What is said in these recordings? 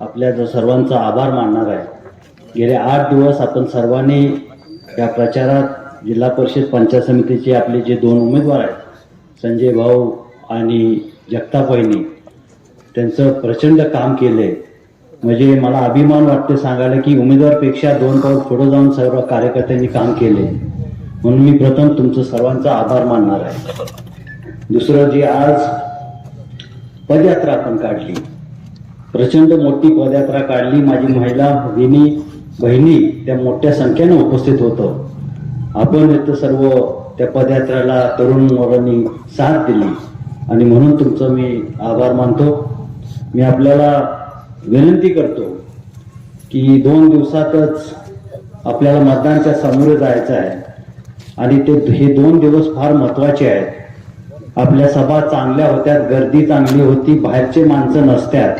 आपल्या जो सर्वांचा आभार मानणार आहे. गेले आठ दिवस आपण सर्वांनी या प्रचारात जिल्हा परिषद पंचायत समितीचे आपले जे दोन उमेदवार आहेत संजय भाऊ आणि जगताप वहिनी त्यांचं प्रचंड काम केलंय. म्हणजे मला अभिमान वाटते सांगायला की उमेदवारपेक्षा दोन पाऊल पुढे जाऊन सर्व कार्यकर्त्यांनी काम केले म्हणून मी प्रथम तुमचं सर्वांचा आभार मानणार आहे. दुसरं जे आज पदयात्रा आपण काढली प्रचंड मोठी पदयात्रा काढली. माझी महिला भगिनी बहिणी त्या मोठ्या संख्येने उपस्थित होतं. आपण इथं सर्व त्या पदयात्रेला तरुण मुलांनी साथ दिली. आणि म्हणून तुमचं मी आभार मानतो. मी आपल्याला विनंती करतो की दोन दिवसातच आपल्याला मतदानच्या सामोरे जायचं आहे. आणि ते हे दोन दिवस फार महत्त्वाचे आहेत. आपल्या सभा चांगल्या होत्या गर्दी चांगली होती बाहेरचे माणसं नसत्यात.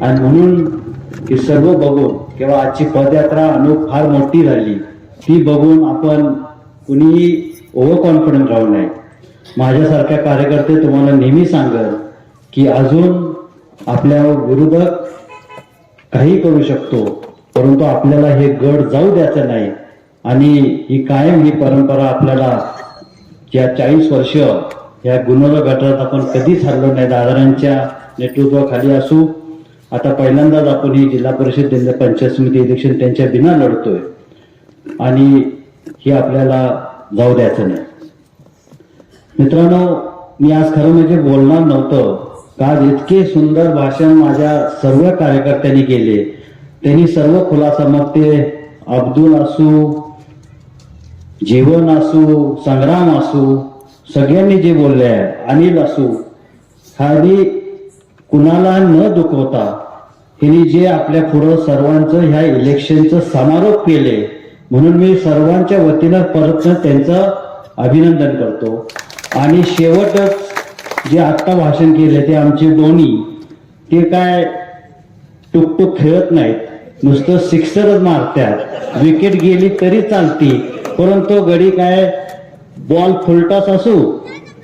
आणि म्हणून हे सर्व बघून किंवा आजची पदयात्रा अनु फार मोठी झाली ती बघून आपण कुणीही ओव्हर कॉन्फिडंट राहू नये. माझ्यासारख्या कार्यकर्ते तुम्हाला नेहमी सांगत की अजून आपल्या विरोधक काही करू शकतो परंतु आपल्याला हे गड जाऊ द्यायचं नाही. आणि ही कायम ही परंपरा आपल्याला या चाळीस वर्ष या गुन्हा गटात आपण कधीच हरलो नाही दादारांच्या नेतृत्वाखाली असू आता पहिल्यांदाच आपण ही जिल्हा परिषद जिल्हा पंचायत समिती इलेक्शन त्यांच्या बिना लढतोय. आणि हे आपल्याला जाऊ द्यायचं नाही. मित्रांनो मी आज खरं म्हणजे बोलणार नव्हतं. का इतके सुंदर भाषण माझ्या सर्व कार्यकर्त्यांनी केले. त्यांनी सर्व खुलासा मग ते अब्दुल असू जीवन असू संग्राम असू सगळ्यांनी जे बोलले आहे अनिल असू खाली कुणाला न दुखवता हिने जे आपल्या पुढं सर्वांचं ह्या इलेक्शनचं समारोप केले म्हणून मी सर्वांच्या वतीनं परत त्यांचं अभिनंदन करतो. आणि शेवटच जे आत्ता भाषण केले ते आमचे दोन्ही ते काय टुकटुक खेळत नाहीत. नुसतं सिक्सरच मारतात विकेट गेली तरी चालती परंतु गडी काय बॉल फुलटॉस असू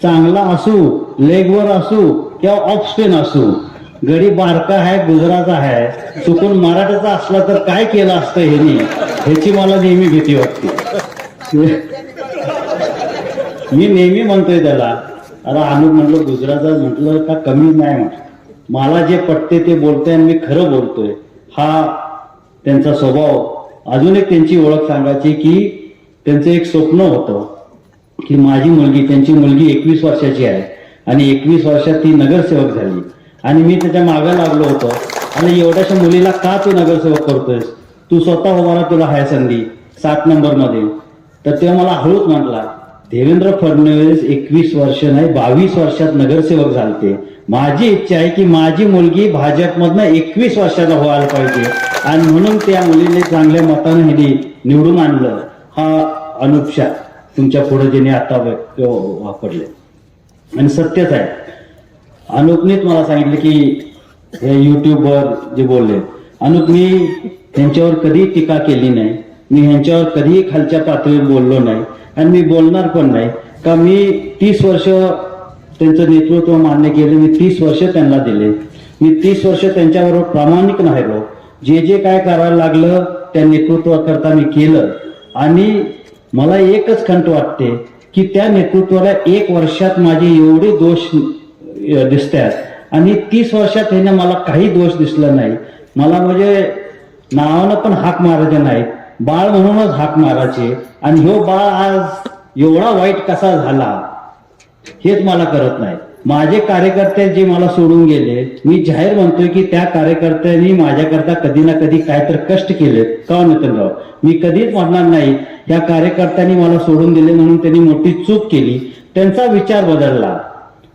चांगला असू लेगवर असू किंवा ऑफ स्पिन असू गडी बारका आहे गुजराचा आहे चुकून मराठाचा असला तर काय केलं असतं ह्यानी? ह्याची मला नेहमी भीती वाटते. मी नेहमी म्हणतोय त्याला अरे अनुप म्हटलं गुजराचा म्हटलं का कमी नाही म्हटलं मला जे पटते ते बोलतोय आणि मी खरं बोलतोय. हा त्यांचा स्वभाव. अजून एक त्यांची ओळख सांगायची की त्यांचं एक स्वप्न होतं की माझी मुलगी त्यांची मुलगी एकवीस वर्षाची आहे आणि एकवीस वर्षात ती नगरसेवक झाली. आणि मी त्याच्यामागे लागलो होतो. आणि एवढ्याशा मुलीला का तू नगरसेवक करतोयस? तू स्वतः उभारा तुला हाय संधी. सात नंबरमध्ये तर तेव्हा मला हळूच म्हटला देवेंद्र फडणवीस एकवीस वर्ष नाही बावीस वर्षात नगरसेवक झालते. माझी इच्छा आहे की माझी मुलगी भाजपमधनं एकवीस वर्षाचा व्हायला पाहिजे. आणि म्हणून त्या मुलीने चांगल्या मतानं हिने निवडून आणलं. हा अनुपशा तुमच्यापुढे जिने आता वापरले. आणि सत्यच आहे. अनुपनीत मला सांगितलं की हे युट्यूबवर जे बोलले अनुप मी ह्यांच्यावर कधी टीका केली नाही मी ह्यांच्यावर कधीही खालच्या पातळीवर बोललो नाही आणि मी बोलणार पण नाही. का मी तीस वर्ष त्यांचं नेतृत्व मान्य केलं मी तीस वर्ष त्यांना दिले. मी तीस वर्ष त्यांच्याबरोबर प्रामाणिक राहिलो. जे जे काय करायला लागलं त्या नेतृत्वाकरता मी केलं. आणि मला एकच खंत वाटते की त्या नेतृत्वाला एक वर्षात माझे एवढे दोष दिसतात. आणि तीस वर्षात ह्याने मला काही दोष दिसला नाही. मला म्हणजे नावानं पण हाक मारायचे नाही बाळ म्हणूनच हाक मारायचे. आणि ह्यो बाळ आज एवढा वाईट कसा झाला हेच मला करत नाही. माझे कार्यकर्ते जे मला सोडून गेले मी जाहीर म्हणतोय की त्या कार्यकर्त्यांनी माझ्याकरता कधी ना कधी काय तर कष्ट केले. का नितीनराव? मी कधीच म्हणणार नाही या कार्यकर्त्यांनी मला सोडून दिले म्हणून त्यांनी मोठी चूक केली. त्यांचा विचार बदलला.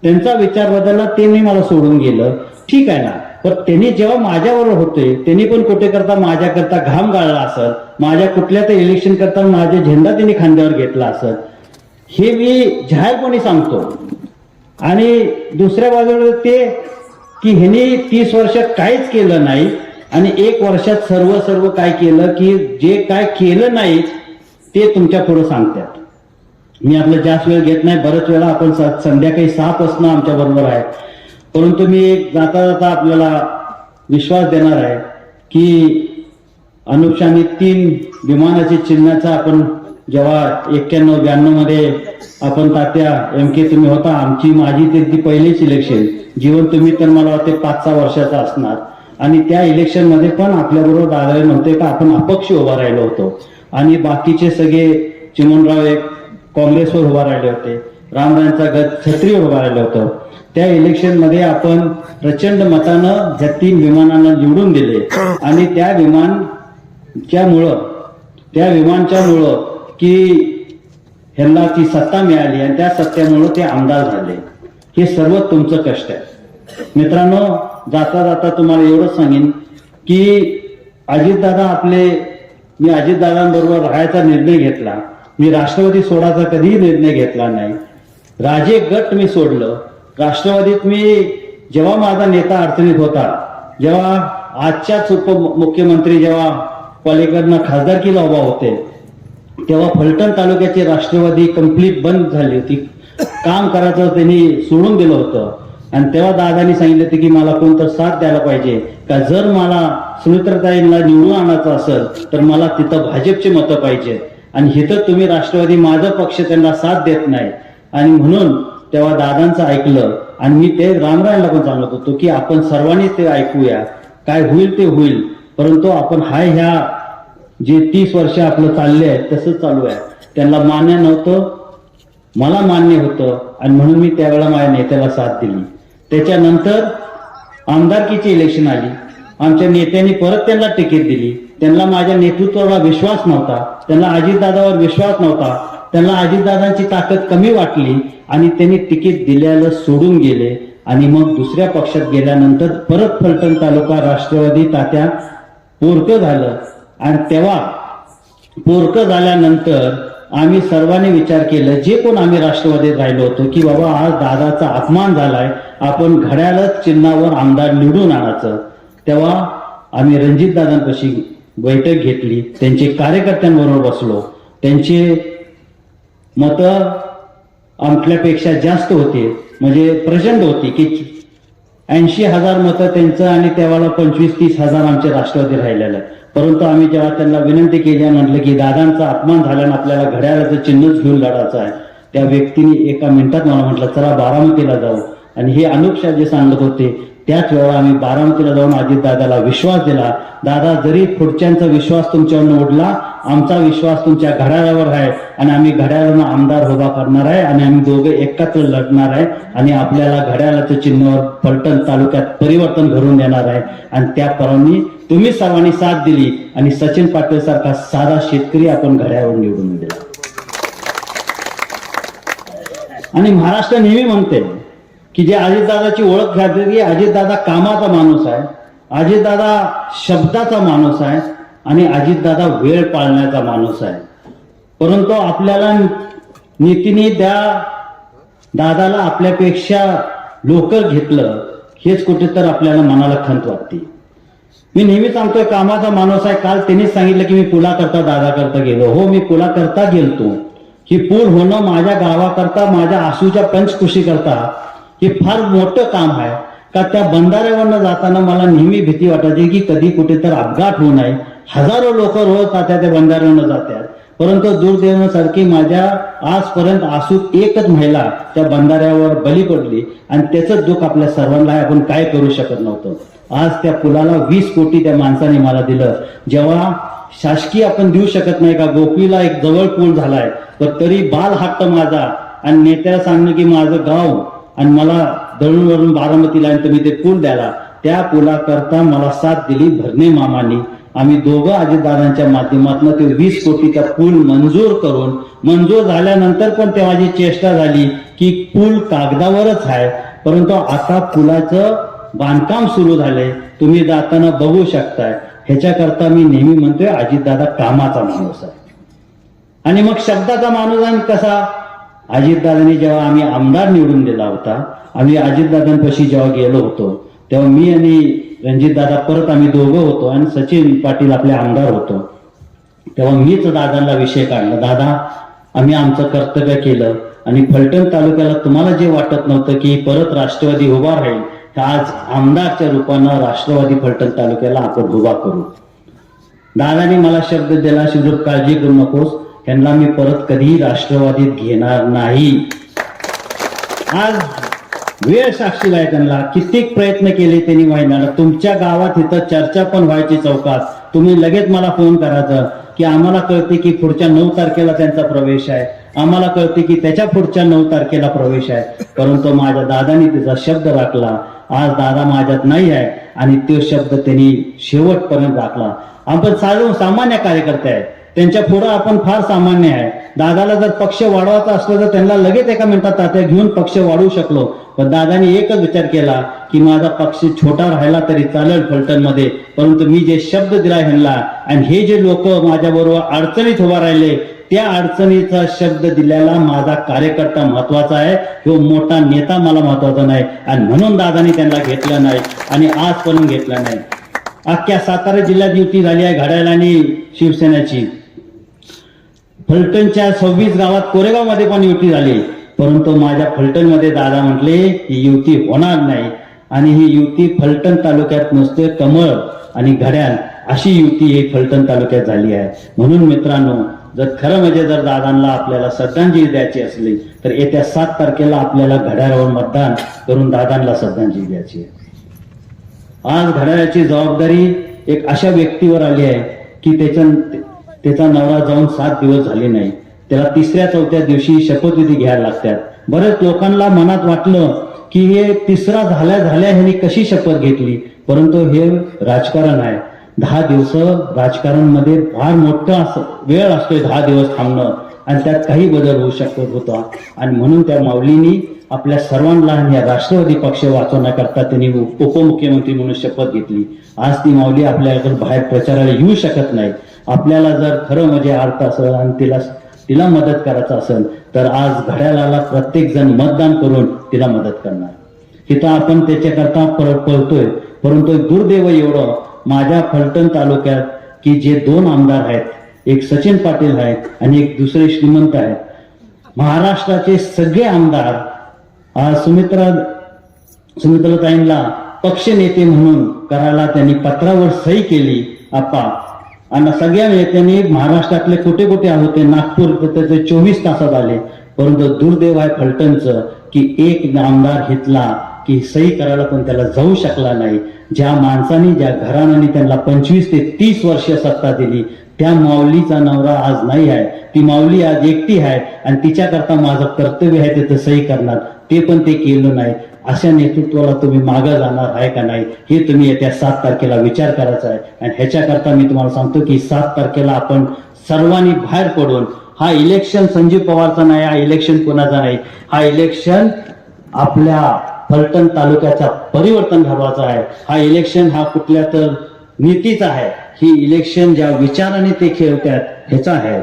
त्यांचा विचार बदलला त्यांनी मला सोडून गेलं. ठीक आहे ना? पण त्यांनी जेव्हा माझ्याबरोबर होते त्यांनी पण कुठे करता माझ्याकरता घाम गाळला असत माझ्या कुठल्या तर इलेक्शन करता माझा झेंडा त्यांनी खांद्यावर घेतला असत हे मी जाहीरपणे सांगतो? आणि दुसऱ्या बाजूला ते की ह्यांनी तीस वर्ष काहीच केलं नाही आणि एक वर्षात सर्व सर्व काय केलं की जे काय केलं नाही ते तुमच्यापुढे सांगतात. मी आपलं जास्त वेळ घेत नाही. बरेच वेळा आपण स- संध्याकाळी सात असणं आमच्या बरोबर आहे. परंतु मी एक जाता जाता आपल्याला विश्वास देणार आहे की अनुपशाने तीन विमानाचे चिन्हाचा आपण जेव्हा एक्क्याण्णव ब्याण्णवमध्ये आपण तात्या एम के तुम्ही होता आमची माझी ती पहिलीच इलेक्शन जीवन तुम्ही तर मला वाटते पाच सहा वर्षाचा असणार. आणि त्या इलेक्शनमध्ये पण आपल्याबरोबर दादा म्हणते का आपण अपक्ष उभा राहिलो होतो. आणि बाकीचे सगळे चिमनराव एक काँग्रेसवर उभा राहिले होते. रामरायांचा गट छत्रीवर उभा राहिलं होतं. त्या इलेक्शनमध्ये आपण प्रचंड मतानं ज्या तीन विमानांना निवडून दिले आणि त्या विमानच्यामुळं त्या विमानच्यामुळं की ह्यांना ती सत्ता मिळाली आणि त्या सत्तेमुळं ते आमदार झाले. हे सर्व तुमचं कष्ट आहे. मित्रांनो जाता जाता तुम्हाला एवढंच सांगेन की अजितदादा आपले मी अजितदादांबरोबर राहायचा निर्णय घेतला. मी राष्ट्रवादी सोडायचा कधीही निर्णय घेतला नाही. राजे गट मी सोडलं. राष्ट्रवादीत मी जेव्हा माझा नेता अडचणीत होता जेव्हा आजच्याच उपमुख्यमंत्री जेव्हा पलीकडनं खासदारकीला उभा होते तेव्हा फलटण तालुक्याची राष्ट्रवादी कंप्लीट बंद झाली होती. काम करायचं त्यांनी सोडून दिलं होतं. आणि तेव्हा दादानी सांगितलं होतं की मला कोणतं साथ द्यायला पाहिजे. का जर मला सुमित्रताईंना निवडून आणायचं असेल तर मला तिथं भाजपचे मतं पाहिजे आणि इथं तुम्ही राष्ट्रवादी माझा पक्ष त्यांना साथ देत नाही. आणि म्हणून तेव्हा दादांचं ऐकलं आणि मी ते रामरायला पण सांगत होतो की आपण सर्वांनी ते ऐकूया. काय होईल ते होईल. परंतु आपण हाय ह्या जे तीस वर्ष आपलं चालले आहे तसंच चालू आहे. त्यांना मान्य नव्हतं. मला मान्य होतं आणि म्हणून मी त्यावेळेला माझ्या नेत्याला साथ दिली. त्याच्यानंतर आमदारकीची इलेक्शन आली. आमच्या नेत्यांनी परत त्यांना तिकीट दिली. त्यांना माझ्या नेतृत्वावर विश्वास नव्हता. त्यांना अजितदादावर विश्वास नव्हता. त्यांना अजितदादांची ताकद कमी वाटली आणि त्यांनी तिकीट दिल्याला सोडून गेले. आणि मग दुसऱ्या पक्षात गेल्यानंतर परत फलटण तालुका राष्ट्रवादी तात्या पोरकं झालं. आणि तेव्हा पोरकं झाल्यानंतर आम्ही सर्वांनी विचार केला जे कोण आम्ही राष्ट्रवादीत राहिलो होतो की बाबा आज दादाचा अपमान झालाय आपण घड्याळच चिन्हावर आमदार निवडून आणायचं. तेव्हा आम्ही रणजित दादांपाशी बैठक घेतली. त्यांचे कार्यकर्त्यांबरोबर बसलो. त्यांचे मतं आमच्यापेक्षा जास्त होते. म्हणजे प्रचंड होती की ऐंशी हजार मतं त्यांचं आणि त्यावेळेला पंचवीस तीस हजार आमचे राष्ट्रवादी राहिलेलं आहे. परंतु आम्ही जेव्हा त्यांना विनंती केली आणि म्हटलं की दादांचा अपमान झाल्यानं आपल्याला घड्याळाचं चिन्हच घेऊन लढायचं आहे त्या व्यक्तीने एका मिनिटात मला म्हटलं चला बारामतीला जाऊ. आणि हे अनुपशा जे सांगत होते त्याच वेळा आम्ही बारामतीला जाऊन अजितदादाला विश्वास दिला. दादा जरी पुढच्यांचा विश्वास तुमच्यावर उडला आमचा विश्वास तुमच्या घड्याळावर आहे आणि आम्ही घड्याळानं आमदार उभा करणार आहे आणि आम्ही दोघे एकत्र लढणार आहे आणि आपल्याला घड्याळाच्या चिन्हावर फलटण तालुक्यात परिवर्तन घडून देणार आहे. आणि त्याप्रमाणे तुम्ही सर्वांनी साथ दिली आणि सचिन पाटील सारखा साधा शेतकरी आपण घड्याळावर निवडून दिला. आणि महाराष्ट्र नेहमी म्हणते की जे अजितदादाची ओळख घ्यायची की अजितदादा कामाचा माणूस आहे अजितदादा शब्दाचा माणूस आहे आणि अजितदादा वेळ पाळण्याचा माणूस आहे. परंतु आपल्याला नीतीने त्या दादाला आपल्यापेक्षा लोकर घेतलं हेच कुठेतर आपल्याला मनाला खंत वाटते. मी नेहमी सांगतोय कामाचा माणूस आहे. काल त्यांनीच सांगितलं की मी पुला करता दादा करता गेलो. हो मी पुला करता गेलतो. ही पूल होणं माझ्या गावाकरता माझ्या आसूच्या पंचकुशी करता हे फार मोठं काम आहे. का त्या बंधाऱ्यावरनं जाताना मला नेहमी भीती वाटायची की कधी कुठे तर अपघात होऊ नये. हजारो लोक रोज जात्या त्या बंधाऱ्यावरनं जातात. परंतु दुर्दैवासारखी माझ्या आजपर्यंत असू एकच महिला त्या बंधाऱ्यावर बली पडली आणि त्याचं दुःख आपल्या सर्वांना आहे, आपण काय करू शकत नव्हतं. आज त्या पुलाला वीस कोटी त्या माणसाने मला दिलं. जेव्हा शासकीय आपण देऊ शकत नाही का? गोपीला एक जवळ पूल झालाय. तर तरी बाल हक्क माझा. आणि नेत्याला सांगणं की माझं गाव आणि मला दळणवरून बारामतीला आणि तुम्ही ते पूल द्याला त्या पुलाकरता मला साथ दिली भरणे मामानी. आम्ही दोघं अजितदादांच्या माध्यमातून ते वीस कोटीचा पूल मंजूर करून मंजूर झाल्यानंतर पण ते माझी चेष्टा झाली की पूल कागदावरच आहे. परंतु आता पुलाचं बांधकाम सुरू झालंय. तुम्ही जाताना बघू शकताय. ह्याच्याकरता मी नेहमी म्हणतोय अजितदादा कामाचा माणूस आहे. आणि मग शब्दाचा माणूस आणि कसा? अजितदादांनी जेव्हा आम्ही आमदार निवडून दिला होता आम्ही अजितदादांपाशी जेव्हा गेलो होतो तेव्हा मी आणि रणजितदादा परत आम्ही दोघं होतो आणि सचिन पाटील आपले आमदार होतो. तेव्हा मीच दादांना विषय काढला दादा आम्ही आमचं कर्तव्य केलं आणि फलटण तालुक्याला तुम्हाला जे वाटत नव्हतं की परत राष्ट्रवादी उभा राहील आज आमदारच्या रूपानं राष्ट्रवादी फलटण तालुक्याला आपण उभा करू. दादाने मला शब्द दिला शिजूर काळजी करू नकोस. त्यांना मी परत कधीही राष्ट्रवादीत घेणार नाही. आज वेळ साक्षीला आहे त्यांना. कित्येक प्रयत्न केले त्यांनी महिन्याला तुमच्या गावात इथं चर्चा पण व्हायची चौकात. तुम्ही लगेच मला फोन करायचं की आम्हाला कळते की पुढच्या नऊ तारखेला त्यांचा प्रवेश आहे. आम्हाला कळते की त्याच्या पुढच्या नऊ तारखेला प्रवेश आहे. परंतु माझ्या दादानी त्याचा शब्द राखला. आज दादा माझ्यात नाही आहे आणि तो शब्द त्यांनी शेवटपर्यंत राखला. आपण साधू सामान्य कार्यकर्ते आहेत त्यांच्या पुढं आपण फार सामान्य आहे. दादाला जर पक्ष वाढवायचा असलं तर त्यांना लगेच एका मिनिटात तात्या घेऊन पक्ष वाढवू शकलो. पण दादाने एकच विचार केला की माझा पक्ष छोटा राहिला तरी चालेल फलटणमध्ये परंतु मी जे शब्द दिला ह्यांना आणि हे जे लोक माझ्याबरोबर अडचणीत उभा राहिले त्या अडचणीचा शब्द दिलेला माझा कार्यकर्ता महत्त्वाचा आहे. तो मोठा नेता मला महत्त्वाचा नाही आणि म्हणून दादानी त्यांना घेतलं नाही आणि आजपर्यंत घेतला नाही. अख्ख्या सातारा जिल्ह्यात युती झाली आहे घड्याळ आणि शिवसेनेची. फलटणच्या सव्वीस गावात कोरेगावमध्ये पण युती झाली. परंतु माझ्या फलटणमध्ये दादा म्हटले ही युती होणार नाही. आणि ही युती फलटण तालुक्यात नुसते कमळ आणि घड्याळ अशी युती ही फलटण तालुक्यात झाली आहे. म्हणून मित्रांनो जर खरं म्हणजे जर दादांना आपल्याला श्रद्धांजली द्यायची असली तर येत्या सात तारखेला आपल्याला घड्याळावर मतदान करून दादांना श्रद्धांजली द्यायची आहे. आज घड्याळाची जबाबदारी एक अशा व्यक्तीवर आली आहे की त्याच्या त्याचा नवरा जाऊन सात दिवस झाले नाही. त्याला तिसऱ्या चौथ्या दिवशी शपथविधी घ्यायला लागतात. बरेच लोकांना मनात वाटलं की हे तिसरा झाल्या झाल्या ह्यांनी कशी शपथ घेतली? परंतु हे राजकारण आहे. दहा दिवस राजकारणमध्ये फार मोठं असं वेळ असतोय दहा दिवस थांबणं. आणि त्यात काही बदल होऊ शकत होता. आणि म्हणून त्या माऊलींनी आपल्या सर्वांना या राष्ट्रवादी पक्ष वाचवण्याकरता त्यांनी उपमुख्यमंत्री म्हणून शपथ घेतली. आज ती माऊली आपल्याकडे बाहेर प्रचाराला येऊ शकत नाही. आपल्याला जर खरं म्हणजे अर्थ असेल आणि तिला तिला मदत करायचं असेल तर आज घड्याळाला प्रत्येक जण मतदान करून तिला मदत करणार. इथं आपण त्याच्याकरता परत पळतोय परंतु दुर्दैव एवढं माझ्या फलटण तालुक्यात की जे दोन आमदार आहेत एक सचिन पाटील आहेत आणि एक दुसरे श्रीमंत आहेत. महाराष्ट्राचे सगळे आमदार आज सुमित्रा सुमित्राताईंना पक्ष नेते म्हणून करायला त्यांनी पत्रावर सही केली आपा आणि सगळ्या नेत्यांनी महाराष्ट्रातले कुठे कुठे होते नागपूर त्याचे चोवीस तासात आले. परंतु दुर्दैव आहे फलटणचं की एक आमदार घेतला की सही करायला पण त्याला जाऊ शकला नाही. ज्या माणसाने ज्या घराण्याने त्यांना पंचवीस ते तीस वर्ष सत्ता दिली त्या माऊलीचा नवरा आज नाही आहे. ती माऊली आज एकटी आहे आणि तिच्याकरता माझं कर्तव्य आहे तिथं सही करणार. ते पण ते केलं नाही. अशा नेतृत्वाला तुम्ही मागं जाणार आहे का नाही हे तुम्ही येत्या सात तारखेला विचार करायचा आहे. आणि ह्याच्याकरता मी तुम्हाला सांगतो की सात तारखेला आपण सर्वांनी बाहेर पडून हा इलेक्शन संजीव पवारचा नाही हा इलेक्शन कोणाचा नाही हा इलेक्शन आपल्या फलटण तालुक्याचा परिवर्तन घडवायचा आहे. हा इलेक्शन हा कुठल्या तर नीतीचा आहे. ही इलेक्शन ज्या विचाराने ते खेळतात ह्याचा आहे.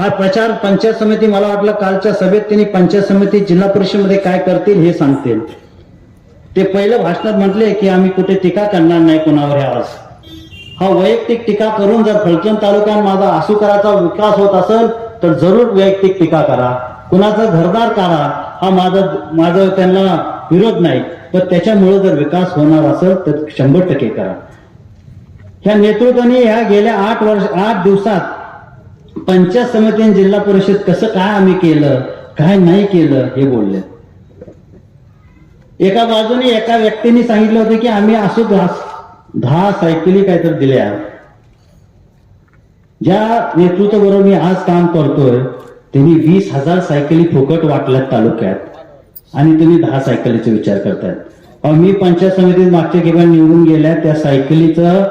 हा प्रचार पंचायत समिती मला वाटलं कालच्या सभेत त्यांनी पंचायत समिती जिल्हा परिषदेमध्ये काय करतील हे सांगतील. ते पहिलं भाषणात म्हटले की आम्ही कुठे टीका करणार नाही कोणावर हे आज. हा वैयक्तिक टीका करून जर फलटण तालुक्यात माझा आसुकराचा विकास होत असेल तर जरूर वैयक्तिक टीका करा. कुणाचा घरदार करा हा माझा माझा त्यांना विरोध नाही. पण त्याच्यामुळे जर विकास होणार असेल तर शंभर टक्के करा. ह्या नेतृत्वाने ह्या गेल्या आठ वर्ष आठ दिवसात पंचायत समिती आणि जिल्हा परिषद कसं काय आम्ही केलं काय नाही केलं हे बोलले. एका बाजूने एका व्यक्तीने सांगितलं होतं की आम्ही असो दहा दहा सायकली काहीतरी दिल्या. ज्या नेतृत्वाबरोबर मी आज काम करतोय त्यांनी वीस हजार सायकली फुकट वाटल्यात तालुक्यात आणि तुम्ही दहा सायकलीचा विचार करतायत मी पंचायत समितीत मागच्या ठिकाणी निवडून गेल्या त्या सायकलीचं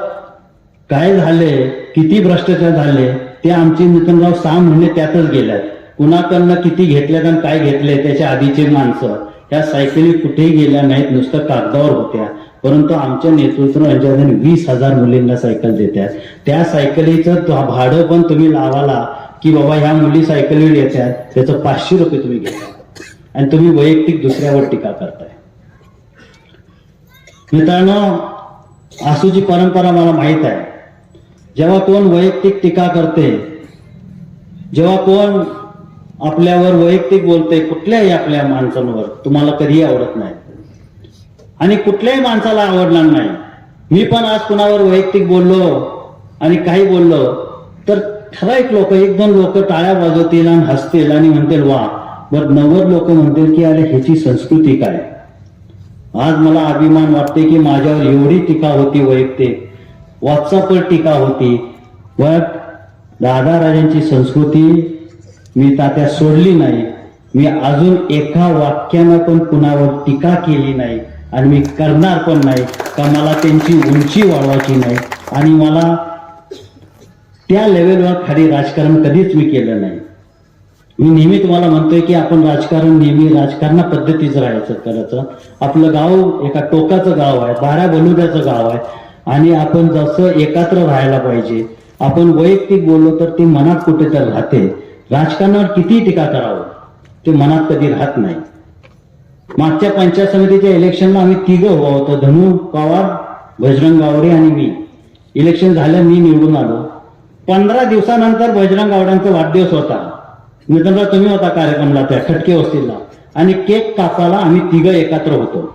काय झाले किती भ्रष्टाचार झाले ते आमचे नितीनराव सहा महिने त्यातच गेल्यात. कुणाकडनं किती घेतल्यात आणि काय घेतले त्याच्या आधीचे माणसं. त्या सायकली कुठेही गेल्या नाहीत नुसतं कागदावर होत्या. परंतु आमच्या नेतृत्वाने वीस हजार मुलींना सायकल देतात. त्या सायकलीचं भाडं पण तुम्ही लावाला की बाबा ह्या मुली सायकलीवर येतात त्याचं पाचशे रुपये तुम्ही घेता. आणि तुम्ही वैयक्तिक दुसऱ्यावर टीका करताय. मित्रांनो आसूची परंपरा मला माहीत आहे. जेव्हा कोण वैयक्तिक टीका करते जेव्हा कोण आपल्यावर वैयक्तिक बोलते कुठल्याही आपल्या माणसांवर तुम्हाला कधीही आवडत नाही. आणि कुठल्याही माणसाला आवडणार नाही. मी पण आज कुणावर वैयक्तिक बोललो आणि काही बोललो तर ठराविक लोक एक दोन लोक टाळ्या वाजवतील आणि हसतील आणि म्हणतील वा बर नव्वद लोक म्हणतील की अरे ह्याची संस्कृती काय? आज मला अभिमान वाटते की माझ्यावर एवढी टीका होती वैयक्तिक. व्हॉट्सअपवर टीका होती. बट दादा राजांची संस्कृती मी तात्या सोडली नाही. मी अजून एका वाक्यानं पण कुणावर टीका केली नाही. आणि मी करणार पण नाही. का मला त्यांची उंची वाढवायची नाही. आणि मला त्या लेवलवर खाली राजकारण कधीच मी केलं नाही. मी नेहमी तुम्हाला म्हणतोय की आपण राजकारण नेहमी राजकारणा पद्धतीचं राहायचं करायचं. आपलं गाव एका टोकाचं गाव आहे. बारा बलुद्याचं गाव आहे. आणि आपण जसं एकत्र राहायला पाहिजे आपण वैयक्तिक बोललो तर ते मनात कुठे तर राहते. राजकारणावर किती टीका करावं ते मनात कधी राहत नाही. मागच्या पंचायत समितीच्या इलेक्शनला आम्ही तिघं उभा होतो धनु पवार बजरंग गावडे आणि मी. इलेक्शन झालं मी निवडून आलो. पंधरा दिवसानंतर बजरंग गावड्यांचा वाढदिवस होता. मित्रांनो तुम्ही होता कार्यक्रमला त्या खटके वस्तीला. आणि केक कापाला आम्ही तिघं एकत्र होतो.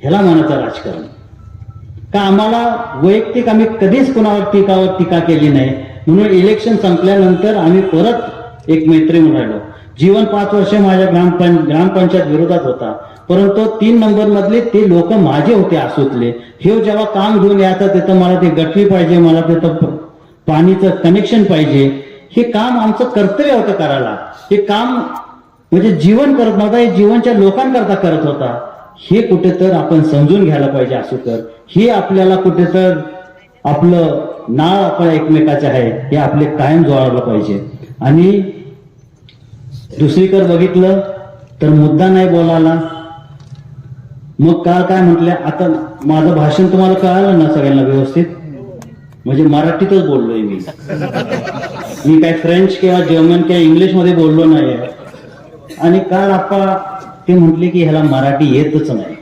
ह्याला मनाचं राजकारण. का आम्हाला वैयक्तिक आम्ही कधीच कुणावर टीकावर टीका केली नाही. म्हणून इलेक्शन संपल्यानंतर आम्ही परत एक मैत्रीण राहिलो. जीवन पाच वर्ष माझ्या ग्रामपं ग्रामपंचायत विरोधात होता. परंतु तीन नंबर मधले ते लोक माझे होते आसूतले. हे जेव्हा काम घेऊन यायचं तिथं मला ते गठवी पाहिजे मला तिथं पाणीचं कनेक्शन पाहिजे. हे काम आमचं कर्तव्य होतं करायला. हे काम म्हणजे जीवन करत नव्हता हे जीवनच्या लोकांकरता करत होता. हे कुठे तर आपण समजून घ्यायला पाहिजे असू तर हे आपल्याला कुठे तर आपलं नाव आपण एकमेकाचे आहे हे आपले कायम जोडायला पाहिजे. आणि दुसरीकडे बघितलं तर मुद्दा नाही बोलायला. मग काल काय म्हटलं? आता माझं भाषण तुम्हाला कळालं ना सगळ्यांना व्यवस्थित? म्हणजे मराठीतच बोललोय मी. मी काय फ्रेंच किंवा जर्मन किंवा इंग्लिशमध्ये बोललो नाही आणि काल आपा ते म्हटले की ह्याला मराठी येतच नाही.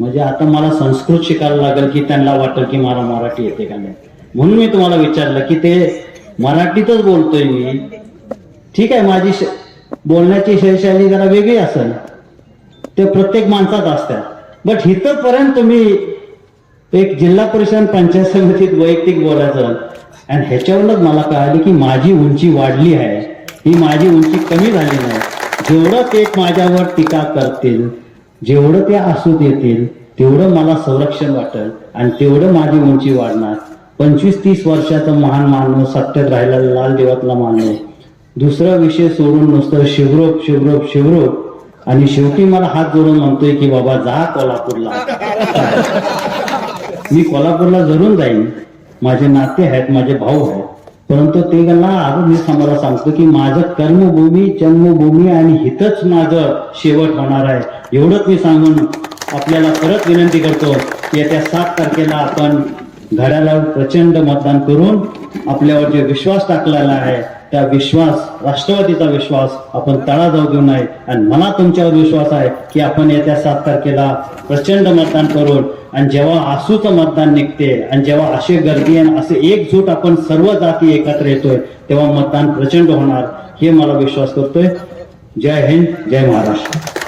म्हणजे आता मला संस्कृत शिकायला लागेल की त्यांना वाटेल की मला मराठी येते का नाही. म्हणून मी तुम्हाला विचारलं की ते मराठीतच बोलतोय मी. ठीक आहे माझी बोलण्याची शैशैली जरा वेगळी असेल. ते प्रत्येक माणसात असतात. बट इथंपर्यंत तुम्ही एक जिल्हा परिषद पंचायत समितीत वैयक्तिक बोलायचं आणि ह्याच्यावरूनच मला कळाले की माझी उंची वाढली आहे. ही माझी उंची कमी झाली नाही. जेवढं ते माझ्यावर टीका करतील जेवढं ते असूत येतील तेवढं मला संरक्षण वाटेल आणि तेवढं माझी उंची वाढणार. पंचवीस तीस वर्षाचा महान माणूस सत्तेत राहिलेला लाल देवातला माणूस दुसरा विषय सोडून नुसतं शिवरोप शिवरोप शिवरोप. आणि शेवटी मला हात जोडून म्हणतोय की बाबा जा कोल्हापूरला. मी कोल्हापूरला जरूर जाईन. माझे नाते आहेत माझे भाऊ आहेत. परंतु ते गल्ला आज मी समोर सांगतो की माझं कर्मभूमी जन्मभूमी आणि हितच माझं शेवट होणार आहे. एवढंच मी सांगून आपल्याला परत विनंती करतो की येत्या सात तारखेला आपण घड्याला प्रचंड मतदान करून आपल्यावर जे विश्वास टाकलेला आहे त्या विश्वास राष्ट्रवादीचा विश्वास आपण तळा जाऊ देऊ नये आणि मला तुमच्यावर विश्वास आहे की आपण येत्या सात तारखेला प्रचंड मतदान करून आणि जेव्हा आसूचं मतदान निघते आणि जेव्हा असे गर्दी आणि असे एकजूट आपण सर्व जाती एकत्र येतोय तेव्हा मतदान प्रचंड होणार हे मला विश्वास करतोय. जय हिंद जय महाराष्ट्र.